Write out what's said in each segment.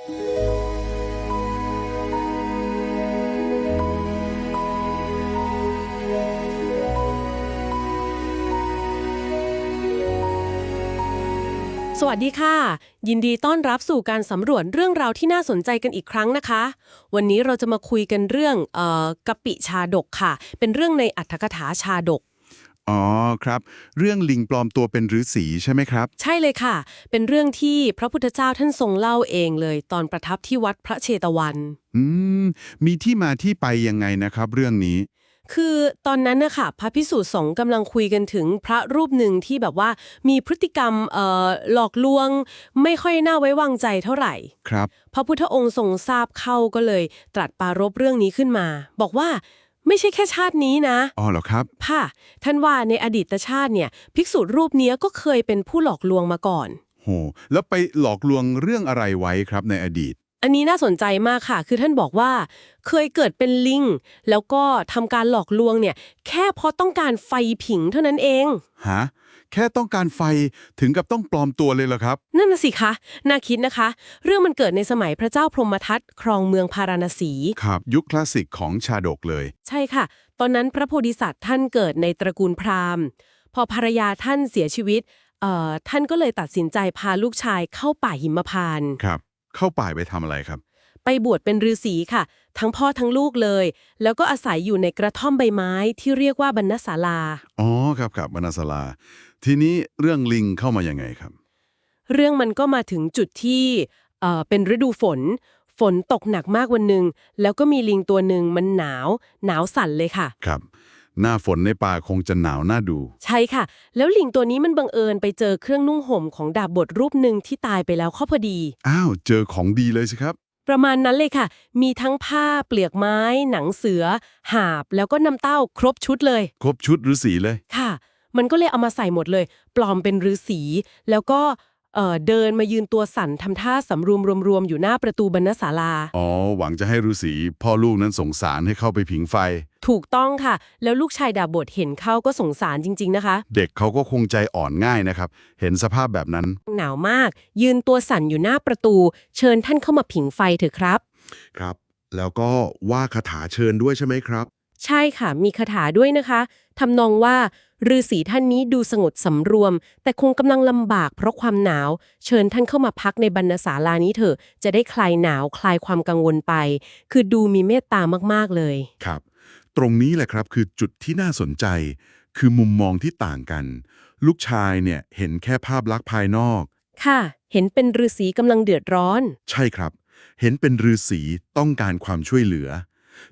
สวัสดีค่ะ ยินดีต้อนรับสู่การสำรวจเรื่องราวที่น่าสนใจกันอีกครั้งนะคะ วันนี้เราจะมาคุยกันเรื่องออกะปิชาดกค่ะ เป็นเรื่องในอัตถกถาชาดก อ๋อครับ เรื่องลิงปลอมตัวเป็นฤาษีใช่ไหมครับ ใช่เลยค่ะ เป็นเรื่องที่พระพุทธเจ้าท่านทรงเล่าเองเลย ตอนประทับที่วัดพระเชตวัน อืม มีที่มาที่ไปยังไงนะครับ เรื่องนี้ คือตอนนั้นนะคะพระพิสุสงฆ์กำลังคุยกันถึงพระรูปหนึ่งที่แบบว่ามีพฤติกรรมเอ่อหลอกลวง ไม่ค่อยน่าไว้วางใจเท่าไหร่ ครับ พระพุทธองค์ทรงทราบเข้าก็เลย ตรัสปรารบเรื่องนี้ขึ้นมา บอกว่า ไม่ใช่แค่ชาตินี้นะ อ๋อเหรอครับ ค่ะท่านว่าในอดีตชาติเนี่ย ภิกษุรูปเนี้ยก็เคยเป็นผู้หลอกลวงมาก่อน โห แล้วไปหลอกลวงเรื่องอะไรไว้ครับในอดีต อันนี้น่าสนใจมากค่ะ คือท่านบอกว่า เคยเกิดเป็นลิง แล้วก็ทำการหลอกลวงเนี่ย แค่เพราะต้องการไฟผิงเท่านั้นเอง ฮะ แค่ต้องการไฟถึงกับต้องปลอมตัวเลยเหรอครับ นั่นน่ะสิคะ น่าคิดนะคะ เรื่องมันเกิดในสมัยพระเจ้าพรหมทัตครองเมืองพาราณสี ครับ ยุคคลาสสิกของชาดกเลย ใช่ค่ะ ตอนนั้นพระโพธิสัตว์ท่านเกิดในตระกูลพราหมณ์ พอภรรยาท่านเสียชีวิตเอ่อท่านก็เลยตัดสินใจพาลูกชายเข้าป่าหิมพานต์ครับ เข้าป่ายไปทำอะไรครับ ไปบวชเป็นฤาษีค่ะ ทั้งพ่อทั้งลูกเลย แล้วก็อาศัยอยู่ในกระท่อมใบไม้ที่เรียกว่าบรรณศาลา อ๋อครับครับบรรณศาลา ทีนี้เรื่องลิงเข้ามายังไงครับ เรื่องมันก็มาถึงจุดที่เอ่อเป็นฤดูฝน ฝนตกหนักมากวันหนึ่งแล้วก็มีลิงตัวหนึ่งมันหนาว หนาวสั่นเลยค่ะ ครับ หน้าฝนในป่าคงจะหนาวน่าดู ใช่ค่ะ แล้วลิงตัวนี้มันบังเอิญไปเจอเครื่องนุ่งห่มของดาบบทรูปหนึ่งที่ตายไปแล้วเข้อพอดี อ้าว เจอของดีเลยสิครับ ประมาณนั้นเลยค่ะ มีทั้งผ้าเปลือกไม้ หนังเสือ หาบแล้วก็น้ำเต้าครบชุดเลย ครบชุดฤาษีเลย ค่ะ มันก็เลยเอามาใส่หมดเลย ปลอมเป็นฤาษีแล้วก็เอ่อเดินมายืนตัวสั่นทำท่าสำรวมรวมๆอยู่หน้าประตูบรรณศาลา อ๋อ หวังจะให้ฤาษีพ่อลูกนั้นสงสารให้เข้าไปผิงไฟ ถูกต้องค่ะ แล้วลูกชายดาบทเห็นเข้าก็สงสารจริง ๆนะคะ เด็กเขาก็คงใจอ่อนง่ายนะครับ เห็นสภาพแบบนั้น หนาวมาก ยืนตัวสั่นอยู่หน้าประตู เชิญท่านเข้ามาผิงไฟเถอะครับ ครับ แล้วก็ว่าคาถาเชิญด้วยใช่ไหมครับ ใช่ค่ะ มีคาถาด้วยนะคะทำนองว่าฤาษีท่านนี้ดูสงบสำรวม แต่คงกำลังลำบากเพราะความหนาว เชิญท่านเข้ามาพักในบรรณศาลานี้เถอะ จะได้คลายหนาวคลายความกังวลไป คือดูมีเมตตามากๆเลย ครับ ตรงนี้แหละครับคือจุดที่น่าสนใจ คือมุมมองที่ต่างกัน ลูกชายเนี่ยเห็นแค่ภาพลักษณ์ภายนอก ค่ะ เห็นเป็นฤาษีกำลังเดือดร้อน ใช่ครับ เห็นเป็นฤาษีต้องการความช่วยเหลือ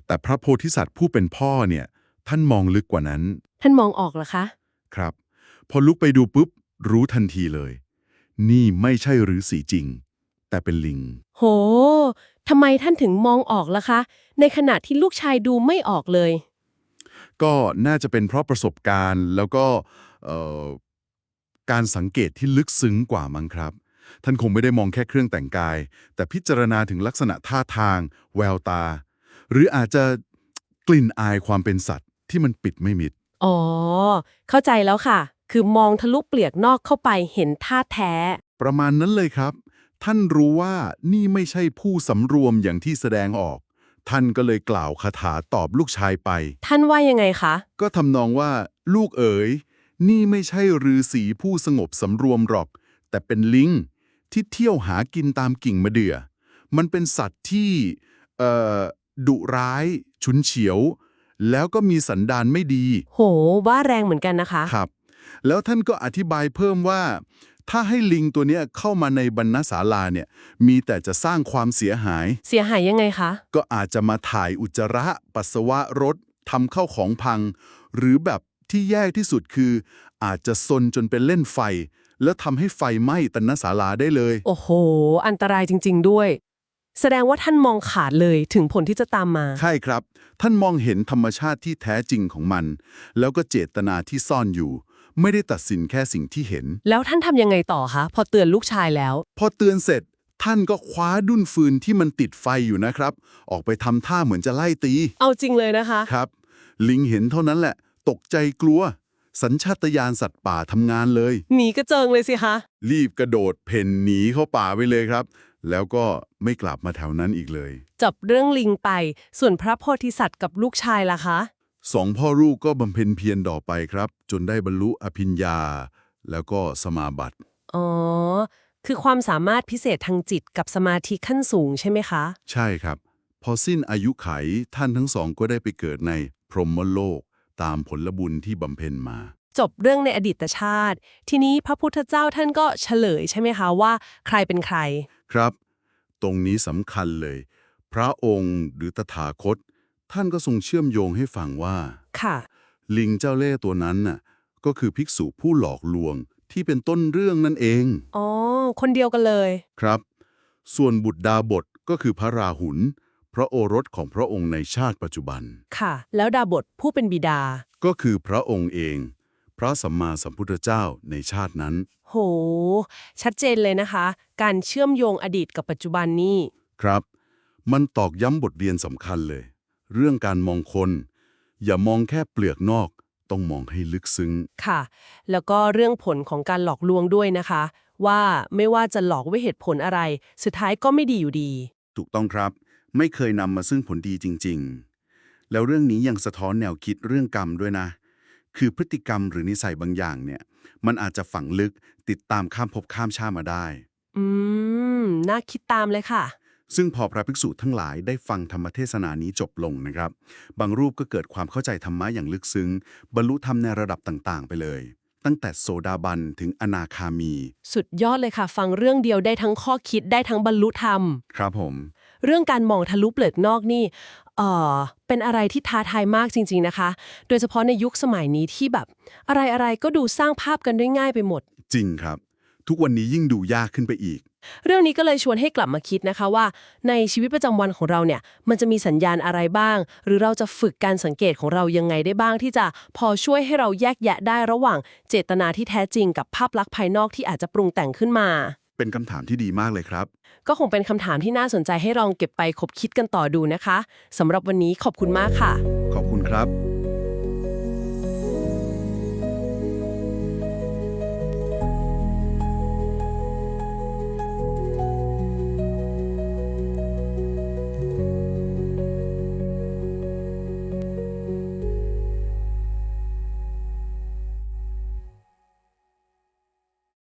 แต่พระโพธิสัตว์ผู้เป็นพ่อเนี่ย ท่านมองลึกกว่านั้น ท่านมองออกเหรอคะ ครับ พอลุกไปดูปุ๊บ รู้ทันทีเลย นี่ไม่ใช่ฤาษีจริง แต่เป็นลิง โหทำไมท่านถึงมองออกล่ะคะ ในขณะที่ลูกชายดูไม่ออกเลย ก็น่าจะเป็นเพราะประสบการณ์แล้วก็เอ่อการสังเกตที่ลึกซึ้งกว่ามั้งครับ ท่านคงไม่ได้มองแค่เครื่องแต่งกาย แต่พิจารณาถึงลักษณะท่าทาง แววตา หรืออาจจะกลิ่นอายความเป็นสัตว์ที่มันปิดไม่มิด อ๋อ เข้าใจแล้วค่ะ คือมองทะลุเปลือกนอกเข้าไปเห็นท่าแท้ ประมาณนั้นเลยครับ ท่านรู้ว่านี่ไม่ใช่ผู้สำรวมอย่างที่แสดงออก ท่านก็เลยกล่าวคาถาตอบลูกชายไป ท่านว่ายังไงคะ ก็ทำนองว่าลูกเอ๋ย นี่ไม่ใช่ฤาษีผู้สงบสำรวมหรอก แต่เป็นลิงที่เที่ยวหากินตามกิ่งมะเดื่อ มันเป็นสัตว์ที่ เอ่อ ดุร้าย ฉุนเฉียว แล้วก็มีสันดานไม่ดี โห ว่าแรงเหมือนกันนะคะ ครับ แล้วท่านก็อธิบายเพิ่มว่า ถ้าให้ลิงตัวเนี้ยเข้ามาในบรรณศาลาเนี่ย มีแต่จะสร้างความเสียหาย เสียหายยังไงคะ ก็อาจจะมาถ่ายอุจจาระ ปัสสาวะรถทำเข้าของพัง หรือแบบที่แย่ที่สุดคือ อาจจะซนจนเป็นเล่นไฟ แล้วทำให้ไฟไหม้ตันนศาลาได้เลย โอ้โห อันตรายจริง ๆ ด้วย แสดงว่าท่านมองขาดเลยถึงผลที่จะตามมา ใช่ครับ ท่านมองเห็นธรรมชาติที่แท้จริงของมัน แล้วก็เจตนาที่ซ่อนอยู่ ไม่ได้ตัดสินแค่สิ่งที่เห็น แล้วท่านทำยังไงต่อคะ พอเตือนลูกชายแล้ว พอเตือนเสร็จ ท่านก็คว้าดุ้นฟืนที่มันติดไฟอยู่นะครับ ออกไปทำท่าเหมือนจะไล่ตี เอาจริงเลยนะคะ ครับ ลิงเห็นเท่านั้นแหละ ตกใจกลัว สัญชาตญาณสัตว์ป่าทำงานเลย หนีกระเจิงเลยสิคะ รีบกระโดดเพ่นหนีเข้าป่าไปเลยครับ แล้วก็ไม่กลับมาแถวนั้นอีกเลย จบเรื่องลิงไป ส่วนพระโพธิสัตว์กับลูกชายล่ะคะ สองพ่อลูกก็บำเพ็ญเพียรต่อไปครับ จนได้บรรลุอภิญญา แล้วก็สมาบัติ อ๋อ คือความสามารถพิเศษทางจิตกับสมาธิขั้นสูงใช่ไหมคะ ใช่ครับ พอสิ้นอายุไขท่านทั้งสองก็ได้ไปเกิดในพรหมโลก ตามผลบุญที่บำเพ็ญมา จบเรื่องในอดีตชาติ ทีนี้พระพุทธเจ้าท่านก็เฉลยใช่ไหมคะว่าใครเป็นใคร ครับ ตรงนี้สำคัญเลย พระองค์หรือตถาคต ท่านก็ทรงเชื่อมโยงให้ฟังว่า ค่ะ ลิงเจ้าเล่ห์ตัวนั้นน่ะก็คือภิกษุผู้หลอกลวงที่เป็นต้นเรื่องนั่นเอง อ๋อ คนเดียวกันเลย ครับ ส่วนบุตรดาบทก็คือพระราหุล พระโอรสของพระองค์ในชาติปัจจุบัน ค่ะ แล้วดาบทผู้เป็นบิดา ก็คือพระองค์เอง พระสัมมาสัมพุทธเจ้าในชาตินั้น โห ชัดเจนเลยนะคะ การเชื่อมโยงอดีตกับปัจจุบันนี่ครับ มันตอกย้ำบทเรียนสำคัญเลย เรื่องการมองคน อย่ามองแค่เปลือกนอก ต้องมองให้ลึกซึ้ง ค่ะ แล้วก็เรื่องผลของการหลอกลวงด้วยนะคะ ว่าไม่ว่าจะหลอกด้วยเหตุผลอะไร สุดท้ายก็ไม่ดีอยู่ดี ถูกต้องครับ ไม่เคยนำมาซึ่งผลดีจริง ๆ แล้วเรื่องนี้ยังสะท้อนแนวคิดเรื่องกรรมด้วยนะ คือพฤติกรรมหรือนิสัยบางอย่างเนี่ยมันอาจจะฝังลึกติดตามข้ามภพข้ามชาติมาได้ อืม น่าคิดตามเลยค่ะ ซึ่งพอพระภิกษุทั้งหลายได้ฟังธรรมเทศนานี้จบลงนะครับ บางรูปก็เกิดความเข้าใจธรรมะอย่างลึกซึ้ง บรรลุธรรมในระดับต่าง ๆ ไปเลย ตั้งแต่โสดาบันถึงอนาคามี สุดยอดเลยค่ะ ฟังเรื่องเดียวได้ทั้งข้อคิดได้ทั้งบรรลุธรรม ครับผม เรื่องการมองทะลุเปลือกนอกนี่เอ่อเป็นอะไรที่ท้าทายมากจริง ๆนะคะ โดยเฉพาะในยุคสมัยนี้ที่แบบ อะไรๆก็ดูสร้างภาพกันได้ง่ายไปหมด จริงครับ ทุกวันนี้ยิ่งดูยากขึ้นไปอีก เรื่องนี้ก็เลยชวนให้กลับมาคิดนะคะว่า ในชีวิตประจำวันของเราเนี่ยมันจะมีสัญญาณอะไรบ้าง หรือเราจะฝึกการสังเกตของเรายังไงได้บ้าง ที่จะพอช่วยให้เราแยกแยะได้ระหว่างเจตนาที่แท้จริงกับภาพลักษณ์ภายนอกที่อาจจะปรุงแต่งขึ้นมา เป็นคำถามที่ดีมากเลยครับ ก็คงเป็นคำถามที่น่าสนใจให้ลองเก็บไปคบคิดกันต่อดูนะคะสำหรับวันนี้ขอบคุณมากค่ะ ขอบคุณครับ